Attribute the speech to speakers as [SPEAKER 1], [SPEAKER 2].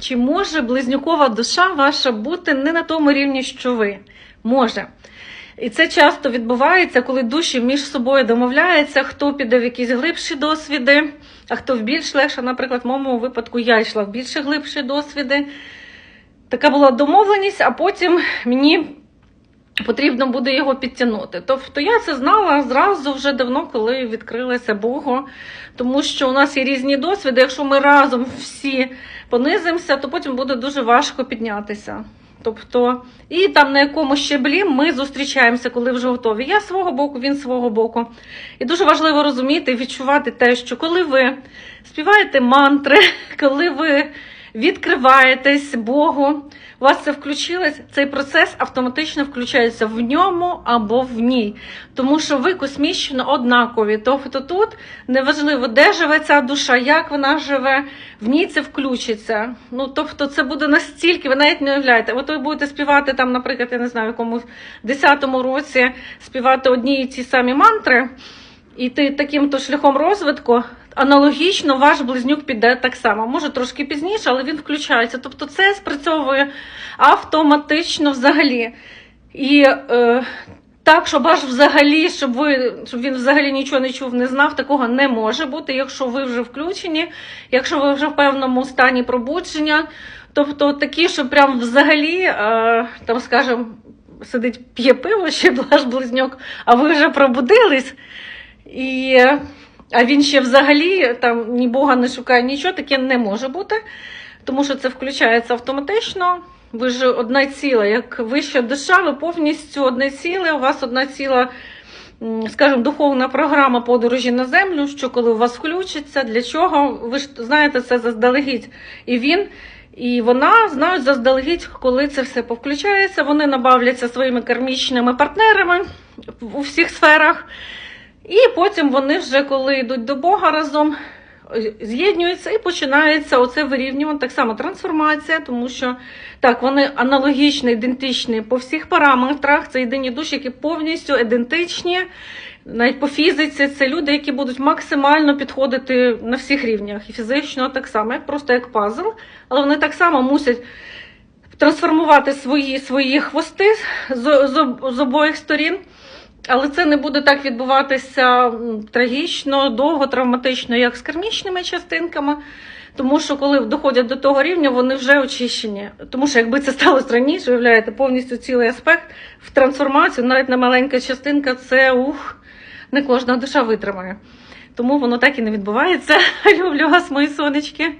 [SPEAKER 1] Чи може близнюкова душа ваша бути не на тому рівні, що ви? Може. І це часто відбувається, коли душі між собою домовляються, хто піде в якісь глибші досвіди, а хто в більш легше. Наприклад, в моєму випадку я йшла в більш глибші досвіди. Така була домовленість, а потім мені потрібно буде його підтягнути. Тобто я це знала зразу вже давно, коли відкрилася Богу, тому що у нас є різні досвіди. Якщо ми разом всі понизимося, то потім буде дуже важко піднятися. Тобто, і там на якому щеблі ми зустрічаємося, коли вже готові. Я свого боку, він свого боку. І дуже важливо розуміти і відчувати те, що коли ви співаєте мантри, коли ви відкриваєтесь Богу, у вас це включилось, цей процес автоматично включається в ньому або в ній. Тому що ви космічно однакові. Тобто тут неважливо, де живе ця душа, як вона живе, в ній це включиться. Ну, тобто, це буде настільки, ви навіть не уявляєте. От ви будете співати там, наприклад, я не знаю, в якомусь 10-му році співати одні і ті самі мантри, ти таким то шляхом розвитку. Аналогічно ваш близнюк піде так само. Може трошки пізніше, але він включається. Тобто це спрацьовує автоматично взагалі. І е, так, щоб аж взагалі, щоб ви щоб він взагалі нічого не чув, не знав, такого не може бути, якщо ви вже включені, якщо ви вже в певному стані пробудження. Тобто такі, що прям взагалі, е, там, скажімо, сидить п'є пиво, ще ваш близнюк, а ви вже пробудились. І, а він ще взагалі там ні Бога не шукає, нічого, таке не може бути, тому що це включається автоматично. Ви ж одна ціла, як вища душа, ви повністю одне ціле, у вас одна ціла, скажімо, духовна програма подорожі на землю, що коли у вас включиться, для чого, ви ж знаєте це заздалегідь. І він, і вона знають заздалегідь, коли це все повключається, вони набавляться своїми кармічними партнерами у всіх сферах. І потім вони вже, коли йдуть до Бога разом, з'єднуються і починається оце вирівнювання, так само трансформація, тому що так, вони аналогічні, ідентичні по всіх параметрах. Це єдині душі, які повністю ідентичні. Навіть по фізиці це люди, які будуть максимально підходити на всіх рівнях. І фізично так само, як просто як пазл, але вони так само мусять трансформувати свої, свої хвости з, з, з обох сторін. Але це не буде так відбуватися трагічно, довго, травматично, як з кармічними частинками. Тому що коли доходять до того рівня, вони вже очищені. Тому що якби це сталося раніше, уявляєте, повністю цілий аспект в трансформацію, навіть на маленька частинка, це ух, не кожна душа витримає. Тому воно так і не відбувається. Люблю вас, мої сонечки.